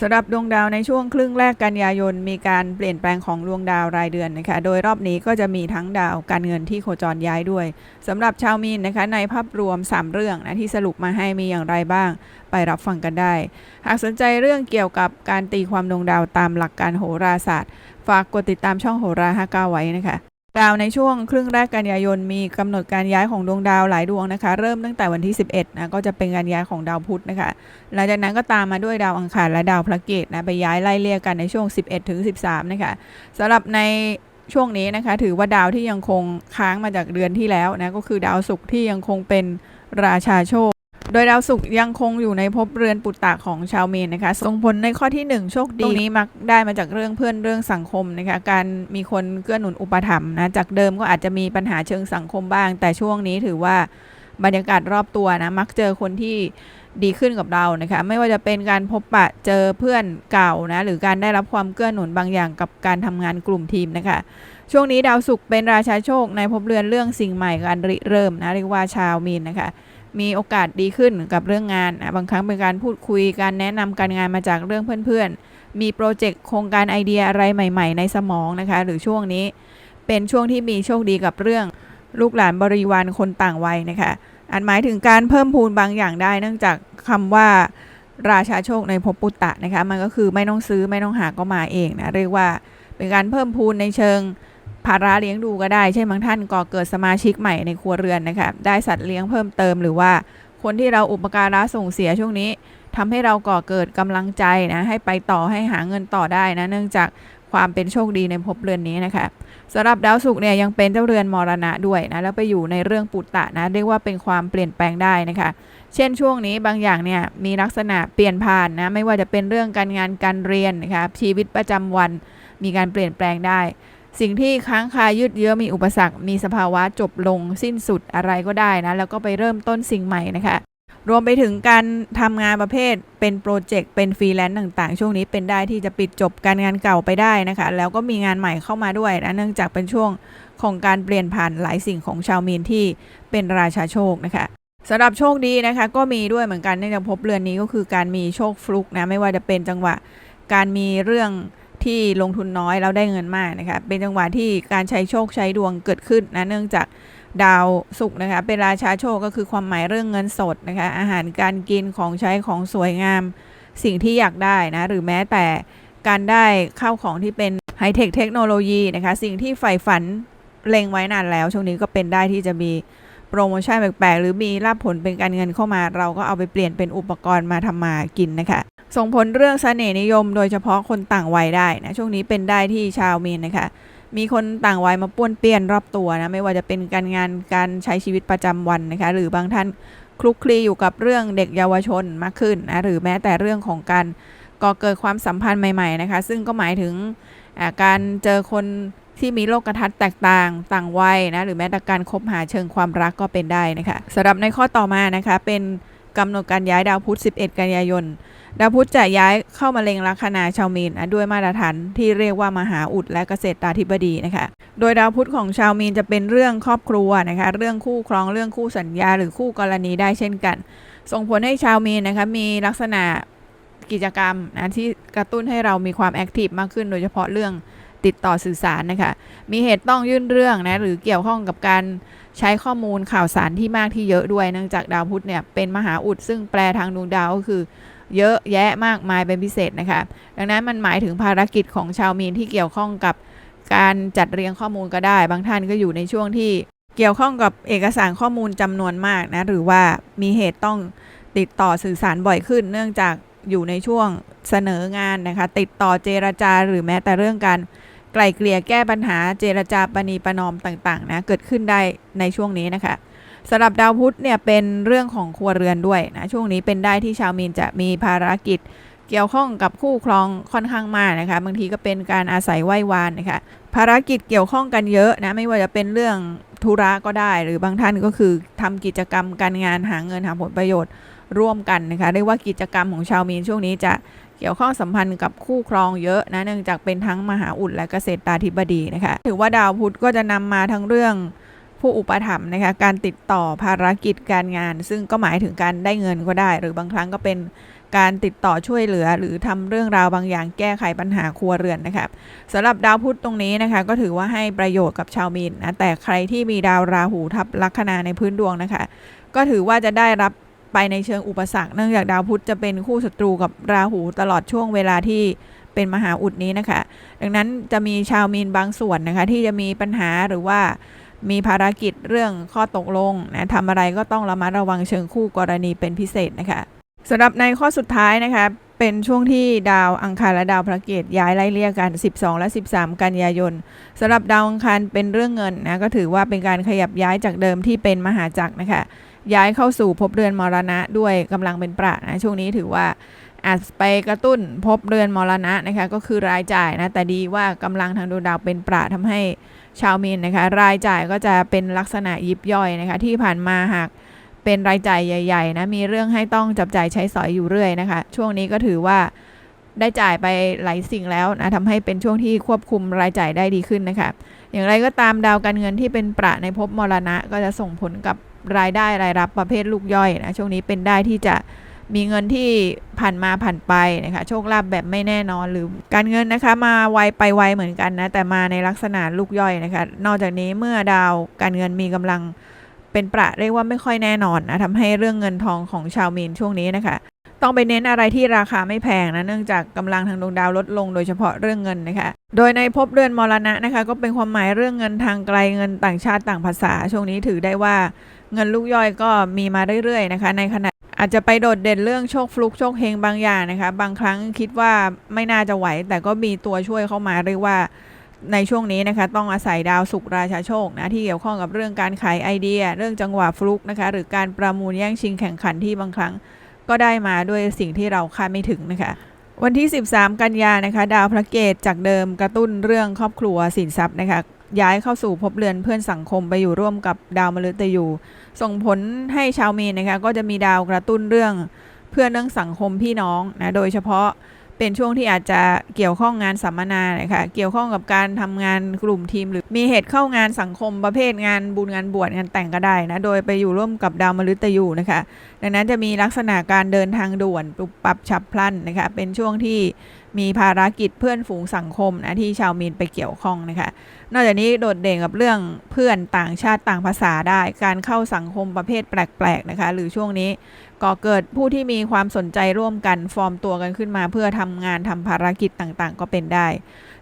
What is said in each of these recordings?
สำหรับดวงดาวในช่วงครึ่งแรกกันยายนมีการเปลี่ยนแปลงของดวงดาวรายเดือนนะคะ โดยรอบนี้ก็จะมีทั้งดาวการเงินที่โคจรย้ายด้วยสำหรับชาวมีนนะคะในภาพรวม 3 เรื่องนะที่สรุปมาให้มีอย่างไรบ้าง ไปรับฟังกันได้ หากสนใจเรื่องเกี่ยวกับการตีความดวงดาวตามหลักการโหราศาสตร์ ฝากกดติดตามช่องโหราฮาก้าไว้นะคะ ดาวในช่วงครึ่งแรกกันยายนมีกำหนดการย้ายของดวงดาวหลายดวงนะคะ เริ่มตั้งแต่วันที่ 11นะก็จะเป็นการย้ายของดาวพุธนะคะหลังจากนั้นก็ตามมาด้วยดาวอังคารและดาวพระเกตนะไปย้ายไล่เลี่ยกันในช่วง 11ถึง13นะคะสำหรับในช่วงนี้นะคะ ถือว่าดาวที่ยังคงค้างมาจากเดือนที่แล้วนะก็คือดาวศุกร์ที่ยังคงเป็นราชาโชค โดยดาวศุกร์ยังคงอยู่ในภพเรือนปุตตะของชาวเมนนะคะ ส่งผลในข้อที่ 1 โชคดีตรงนี้มักได้มาจากเรื่องเพื่อนเรื่องสังคมนะคะการมีคนเกื้อหนุนอุปถัมภ์นะจากเดิมก็อาจจะมีปัญหาเชิงสังคมบ้าง แต่ช่วงนี้ถือว่าบรรยากาศรอบตัวนะมักเจอคนที่ดีขึ้นกับเรานะคะไม่ว่าจะเป็นการพบปะเจอเพื่อนเก่านะหรือการได้รับความเกื้อหนุนบางอย่างกับการทำงานกลุ่มทีมนะคะ ช่วงนี้ดาวศุกร์เป็นราชาโชคในภพเรือนเรื่องสิ่งใหม่การริเริ่มนะเรียกว่าชาวมีนนะคะ มีโอกาสดีขึ้นกับเรื่องงานบางครั้งเป็นการพูดคุยการแนะนำการงานมาจากเรื่องเพื่อนๆ มีโปรเจกต์โครงการไอเดียอะไรใหม่ๆ ในสมองนะคะ หรือช่วงนี้ เป็นช่วงที่มีโชคดีกับเรื่องลูกหลานบริวารคนต่างวัยนะคะอาจหมายถึงการเพิ่มพูนบางอย่างได้ เนื่องจากคำว่าราชาโชคในภพปุตตะนะคะมันก็คือไม่ต้องซื้อไม่ต้องหาก็มาเองนะเรียกว่าเป็นการเพิ่มพูนในเชิง ภาระเลี้ยงดูก็ได้เช่นบางท่านก่อเกิดสมาชิกใหม่ในครัวเรือนนะคะได้สัตว์เลี้ยงเพิ่มเติมหรือว่าคนที่เราอุปการะส่งเสียช่วงนี้ทำให้เราก่อเกิดกำลังใจนะให้ไปต่อให้หาเงินต่อได้นะเนื่องจากความเป็นโชคดีในภพเรือนนี้นะคะสำหรับดาวศุกร์เนี่ยยังเป็นเจ้าเรือนมรณะด้วยนะแล้วไปอยู่ในเรื่องปุตตะนะเรียกว่าเป็นความเปลี่ยนแปลงได้นะคะ เช่นช่วงนี้บางอย่างเนี่ยมีลักษณะเปลี่ยนผ่านนะไม่ว่าจะเป็นเรื่องการงานการเรียนนะคะชีวิตประจำวันมีการเปลี่ยนแปลงได้ สิ่งที่ค้างคายืดเยื้อมีอุปสรรค มีสภาวะจบลงสิ้นสุดอะไรก็ได้นะ แล้วก็ไปเริ่มต้นสิ่งใหม่นะคะ รวมไปถึงการทำงานประเภทเป็นโปรเจกต์เป็นฟรีแลนซ์ต่างๆ ช่วงนี้เป็นได้ที่จะปิดจบการงานเก่าไปได้นะคะ แล้วก็มีงานใหม่เข้ามาด้วยนะเนื่องจากเป็นช่วงของการเปลี่ยนผ่านหลายสิ่งของชาวมีนที่เป็นราชาโชคนะคะสำหรับโชคดีนะคะ ก็มีด้วยเหมือนกันในจากพบเรือนนี้ก็คือการมีโชคฟลุกนะไม่ว่าจะเป็นจังหวะการมีเรื่อง ที่ลงทุนน้อยแล้วได้เงินมากนะคะเป็นจังหวะที่การใช้โชคใช้ดวงเกิดขึ้นนะเนื่องจากดาวศุกร์นะคะเป็นราชาโชคก็คือความหมายเรื่องเงินสดนะคะอาหารการกินของใช้ของสวยงาม สิ่งที่อยากได้นะหรือแม้แต่การได้เข้าของที่เป็นไฮเทคเทคโนโลยีนะคะสิ่งที่ใฝ่ฝันเล็งไว้นานแล้ว ช่วงนี้ก็เป็นได้ที่จะมี โปรโมชั่นแปลกๆ หรือมีลาภผลเป็นการเงินเข้ามา เราก็เอาไปเปลี่ยนเป็นอุปกรณ์มาทำมากินนะคะ ส่งผลเรื่องเสน่ห์นิยมโดยเฉพาะคนต่างวัยได้นะช่วงนี้เป็นได้ที่ชาวเมียนนะคะมีคนต่างวัยมาป้วนเปี้ยนรอบตัวนะไม่ว่าจะเป็นการงานการใช้ชีวิตประจำวันนะคะหรือบางท่านคลุกคลีอยู่กับเรื่องเด็กเยาวชนมากขึ้นนะหรือแม้แต่เรื่องของการก่อเกิดความสัมพันธ์ใหม่ๆนะคะซึ่งก็หมายถึงการเจอคน ที่มีโลกทัศน์แตกต่างต่างวัยนะหรือแม้แต่การคบหาเชิงความรักก็เป็นได้นะคะสำหรับในข้อต่อมานะคะเป็นกำหนดการย้ายดาวพุธ 11 กันยายน ดาวพุธจะย้ายเข้ามาเล็งลัคนาชาวมีนนด้วยมาตรฐานที่เรียกว่ามหาอุดและเกษตราธิบดีนะคะ โดยดาวพุธของชาวมีนจะเป็นเรื่องครอบครัวนะคะ เรื่องคู่ครองเรื่องคู่สัญญา หรือคู่กรณีได้เช่นกัน ส่งผลให้ชาวมีนนะคะมีลักษณะกิจกรรมนะที่กระตุ้นให้เรามีความแอคทีฟมากขึ้นโดยเฉพาะเรื่อง ติดต่อสื่อสารนะคะ มีเหตุต้องยื่นเรื่องนะหรือเกี่ยวข้องกับการใช้ข้อมูลข่าวสารที่มากที่เยอะด้วยเนื่องจากดาวพุธเนี่ยเป็นมหาอุดซึ่งแปลทางดวงดาวก็คือ เยอะแยะมากมายเป็นพิเศษนะคะ ดังนั้นมันหมายถึงภารกิจของชาวมีนที่เกี่ยวข้องกับการจัดเรียงข้อมูลก็ได้ บางท่านก็อยู่ในช่วงที่เกี่ยวข้องกับเอกสารข้อมูลจำนวนมากนะหรือว่ามีเหตุต้องติดต่อสื่อสารบ่อยขึ้น เนื่องจากอยู่ในช่วงเสนองานนะคะ ติดต่อเจรจาหรือแม้แต่เรื่องการ ไกล่เกลี่ยแก้ปัญหาเจรจาปณีประนอมต่างๆนะเกิดขึ้นได้ในช่วงนี้นะคะสำหรับดาวพุธเนี่ยเป็นเรื่องของครัวเรือนด้วยนะช่วงนี้เป็นได้ที่ชาวมีนจะมีภารกิจเกี่ยวข้องกับคู่ครองค่อนข้างมากนะคะบางทีก็เป็นการอาศัยไหว้วานนะคะภารกิจเกี่ยวข้องกันเยอะนะไม่ว่าจะเป็นเรื่องธุระก็ได้ หรือบางท่านก็คือทำกิจกรรมการงานหาเงินหาผลประโยชน์ร่วมกันนะคะเรียกว่ากิจกรรมของชาวมีนช่วงนี้จะ เกี่ยวข้องสัมพันธ์กับคู่ครองเยอะนะเนื่องจากเป็นทั้งมหาอุดและเกษตราธิบดีนะคะถือว่าดาวพุธก็จะนำมาทั้งเรื่องผู้อุปถัมภ์นะคะการติดต่อภารกิจการงาน ซึ่งก็หมายถึงการได้เงินก็ได้ หรือบางครั้งก็เป็นการติดต่อช่วยเหลือ หรือทำเรื่องราวบางอย่างแก้ไขปัญหาครัวเรือนนะครับสำหรับดาวพุธตรงนี้นะคะก็ถือว่าให้ประโยชน์กับชาวมีนนะแต่ใครที่มีดาวราหูทับลัคนาในพื้นดวงนะคะ ก็ถือว่าจะได้รับ ไปในเชิงอุปสรรคเนื่องจากดาวพุธจะเป็นคู่ศัตรูกับราหูตลอดช่วงเวลาที่เป็นมหาอุดนี้นะคะ ดังนั้นจะมีชาวมีนบางส่วนนะคะ ที่จะมีปัญหาหรือว่ามีภารกิจเรื่องข้อตกลงนะทำอะไรก็ต้องระมัดระวังเชิงคู่กรณีเป็นพิเศษนะคะสำหรับในข้อสุดท้ายนะคะ เป็นช่วงที่ดาวอังคารและดาวพระเกตย้ายไล่เลี่ยกัน 12 และ 13 กันยายนสำหรับดาวอังคารเป็นเรื่องเงินนะก็ถือว่าเป็นการขยับย้ายจากเดิมที่เป็นมหาจักรนะคะ ย้ายเข้าสู่ภพเรือนมรณะด้วยกำลังเป็นประนะช่วงนี้ถือว่าอาจไปกระตุ้นภพเรือนมรณะนะคะก็คือรายจ่ายนะแต่ดีว่ากำลังทางดวงดาวเป็นประทำให้ชาวมีนนะคะรายจ่ายก็จะเป็นลักษณะยิบย่อยนะคะที่ผ่านมาหากเป็นรายจ่ายใหญ่ๆนะมีเรื่องให้ต้องจับจ่ายใช้สอยอยู่เรื่อยนะคะ ช่วงนี้ก็ถือว่าได้จ่ายไปหลายสิ่งแล้วนะทำให้เป็นช่วงที่ควบคุมรายจ่ายได้ดีขึ้นนะคะ อย่างไรก็ตามดาวการเงินที่เป็นประในภพมรณะ ก็จะส่งผลกับ รายได้รายรับประเภทลูกย่อยนะช่วงนี้เป็นได้ที่จะมีเงินที่ผ่านมาผ่านไปนะคะโชคลาภแบบไม่แน่นอนหรือการเงินนะคะมาไวไปไวเหมือนกันนะแต่มาในลักษณะลูกย่อยนะคะนอกจากนี้เมื่อดาวการเงินมีกำลังเป็นประเรียกว่าไม่ค่อยแน่นอนนะทำให้เรื่องเงินทองของชาวมีนช่วงนี้นะคะ ต้องไปเน้นอะไรที่ราคาไม่แพงนะเนื่องจากกำลังทางดวงดาวลดลงโดยเฉพาะเรื่องเงินนะคะ โดยในภพเรือนมรณะนะคะ ก็เป็นความหมายเรื่องเงินทางไกลเงินต่างชาติต่างภาษา ช่วงนี้ถือได้ว่าเงินลูกย่อยก็มีมาเรื่อยๆนะคะ ในขณะอาจจะไปโดดเด่นเรื่องโชคฟลุกโชคเฮงบางอย่างนะคะ บางครั้งคิดว่าไม่น่าจะไหว แต่ก็มีตัวช่วยเข้ามาเรียกว่าในช่วงนี้นะคะต้องอาศัยดาวสุกราชาโชคนะที่เกี่ยวข้องกับเรื่องการขายไอเดีย เรื่องจังหวะฟลุกนะคะ หรือการประมูลแย่งชิงแข่งขันที่บางครั้ง ก็ได้มาด้วยสิ่งที่เราคาดไม่ถึงนะคะ วันที่ 13 กันยานะคะ ดาวพระเกตจากเดิมกระตุ้นเรื่องครอบครัวสินทรัพย์นะคะย้ายเข้าสู่พบเรือนเพื่อนสังคมไปอยู่ร่วมกับดาวมฤตยู ส่งผลให้ชาวมีนนะคะก็จะมีดาวกระตุ้นเรื่องเพื่อนเรื่องสังคมพี่น้องนะโดยเฉพาะ เป็นช่วงที่อาจจะเกี่ยวข้องงานสัมมนานะคะเกี่ยวข้องกับการทำงานกลุ่มทีม หรือมีเหตุเข้างานสังคมประเภทงานบุญงานบวชงานแต่งก็ได้นะ โดยไปอยู่ร่วมกับดาวมฤตยูนะคะ ดังนั้นจะมีลักษณะการเดินทางด่วนปรับปรับฉับพลันนะคะ เป็นช่วงที่มีภารกิจเพื่อนฝูงสังคมนะที่ชาวมีนไปเกี่ยวข้องนะคะ นอกจากนี้โดดเด่นกับเรื่องเพื่อนต่างชาติต่างภาษาได้ การเข้าสังคมประเภทแปลกๆนะคะ หรือช่วงนี้ก่อเกิดผู้ที่มีความสนใจร่วมกันฟอร์มตัวกันขึ้นมา เพื่อทำงานทำภารกิจต่างๆ ก็เป็นได้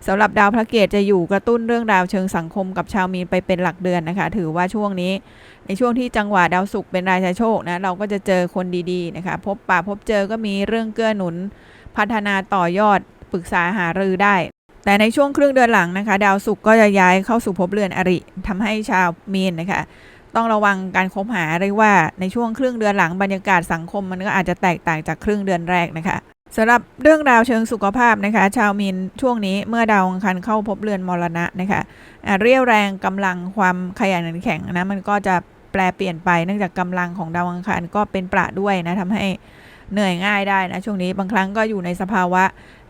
สำหรับดาวพระเกตจะอยู่กระตุ้นเรื่องราวเชิงสังคมกับชาวมีนไปเป็นหลักเดือนนะคะ ถือว่าช่วงนี้ ในช่วงที่จังหวะดาวศุกร์เป็นราชาโชคนะเราก็จะเจอคนดีๆนะคะ พบป่าพบเจอก็มีเรื่องเกื้อหนุน พัฒนาต่อยอดปรึกษาหารือได้แต่ในช่วงครึ่งเดือนหลังนะคะ ดาวศุกร์ก็จะย้ายเข้าสู่ภพเรือนอริทำให้ชาวมีนนะคะ ต้องระวังการคบหาเรียกว่าในช่วงครึ่งเดือนหลังบรรยากาศสังคมมันก็อาจจะแตกต่างจากครึ่งเดือนแรกนะคะสำหรับเรื่องราวเชิงสุขภาพนะคะ ชาวมีนช่วงนี้เมื่อดาวอังคารเข้าพบเรือนมรณะนะคะอ่าเรียวแรงกำลังความขยันขันแข็งนะมันก็จะแปลเปลี่ยนไปเนื่องจากกำลังของดาวอังคารก็เป็นประด้วยนะทำให้เหนื่อยง่ายได้นะช่วงนี้บางครั้งก็อยู่ในสภาวะ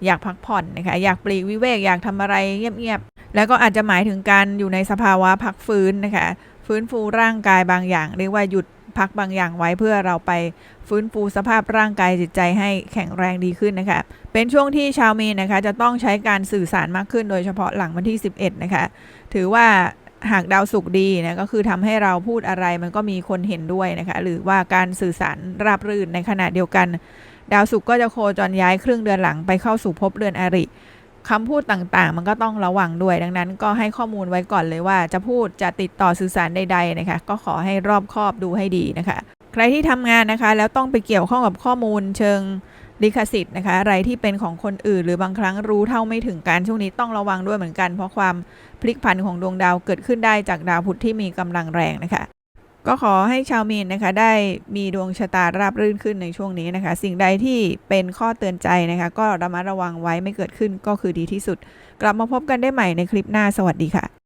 อยากพักผ่อนนะคะอยากปลีกวิเวกอยากทำอะไรเงียบๆแล้วก็อาจจะหมายถึงการอยู่ในสภาวะพักฟื้นนะคะ ฟื้นฟูร่างกายบางอย่าง เรียกว่าหยุดพักบางอย่างไว้เพื่อเราไปฟื้นฟูสภาพร่างกายจิตใจให้แข็งแรงดีขึ้นนะคะ เป็นช่วงที่ชาวมีนนะคะจะต้องใช้การสื่อสารมากขึ้นโดยเฉพาะหลังวันที่ 11 นะคะ ถือว่าหากดาวสุกดีนะก็คือทำให้เราพูดอะไรมันก็มีคนเห็นด้วยนะคะ หรือว่าการสื่อสารราบรื่นในขณะเดียวกัน ดาวสุกก็จะโคจรย้ายครึ่งเดือนหลังไปเข้าสู่ภพเรือนอริ คำพูดต่างๆ มันก็ต้องระวังด้วย ดังนั้นก็ให้ข้อมูลไว้ก่อนเลยว่า จะพูดจะติดต่อสื่อสารใดๆนะคะ ก็ขอให้รอบคอบดูให้ดีนะคะ ใครที่ทำงานนะคะ แล้วต้องไปเกี่ยวข้องกับข้อมูลเชิงลิขสิทธิ์นะคะอะไรที่เป็นของคนอื่น หรือบางครั้งรู้เท่าไม่ถึงการช่วงนี้ต้องระวังด้วยเหมือนกัน เพราะความพลิกผันของดวงดาวเกิดขึ้นได้จากดาวพุธที่มีกำลังแรงนะคะ ก็ขอให้ชาวมีนนะคะได้มีดวงชะตาราบรื่นขึ้นในช่วงนี้นะคะ สิ่งใดที่เป็นข้อเตือนใจนะคะ ก็ระมัดระวังไว้ไม่เกิดขึ้นก็คือดีที่สุด กลับมาพบกันได้ใหม่ในคลิปหน้าสวัสดีค่ะ